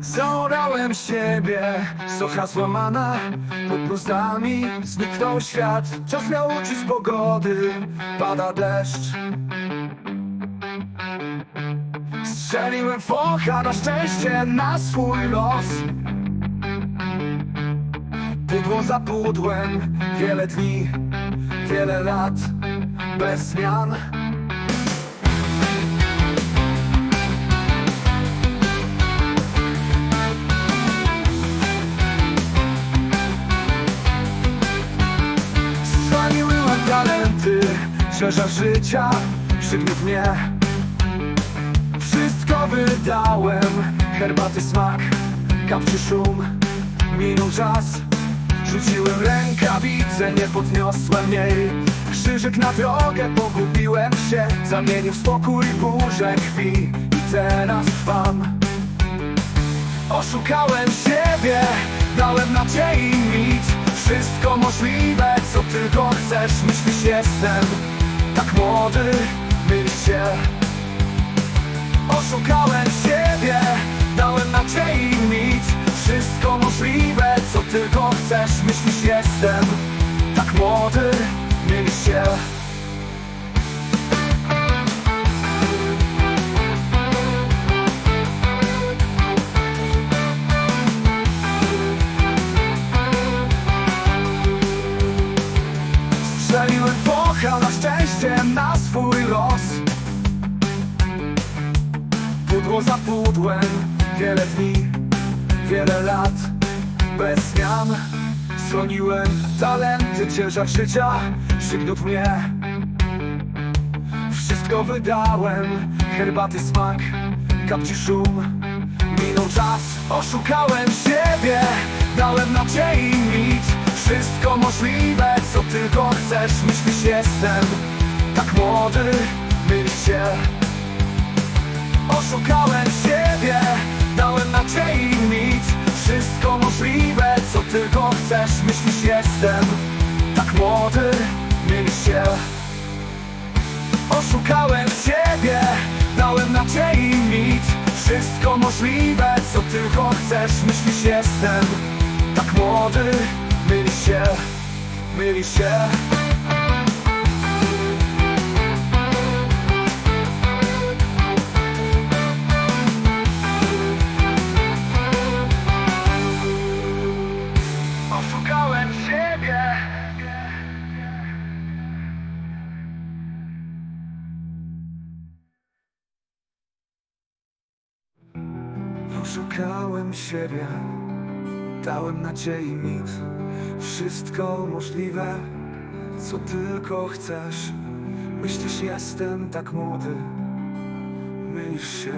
Zaorałem siebie, socha złamana Pod bluzami zniknął świat. Czas miał uczyć pogody Pada deszcz. Strzeliłem focha na szczęście na swój los. Pudło za pudłem Wiele dni, wiele lat Bez zmian Szerza życia Przygniótł mnie. Wszystko wydałem. Herbaty smak Kapczy szum. Minął czas Rzuciłem rękawice Nie podniosłem jej. Krzyżyk na drogę Pogubiłem się. Zamienił w spokój burzę krwi. I teraz trwam. Oszukałem siebie, dałem nadziei nic Wszystko możliwe, co tylko chcesz Myślisz jestem młody, mylisz się. Oszukałem siebie, Pudło za pudłem, wiele dni, wiele lat Bez zmian. Słoniłem talenty, ciężar życia Przygniótł mnie. Wszystko wydałem Herbaty smak, kapci szum. Minął czas, oszukałem siebie. Dałem nadziei nic. Wszystko możliwe, co tylko chcesz. Myślisz jestem tak młody Mylisz się Oszukałem siebie Dałem nadziei nic. Wszystko możliwe, co tylko chcesz Myślisz jestem tak młody Mylisz się. Oszukałem siebie Dałem nadziei nic. Wszystko możliwe, co tylko chcesz Myślisz jestem tak młody Mylisz się, mylisz się Oszukałem siebie. Dałem nadziei nic Wszystko możliwe Co tylko chcesz. Myślisz jestem tak młody. Mylisz się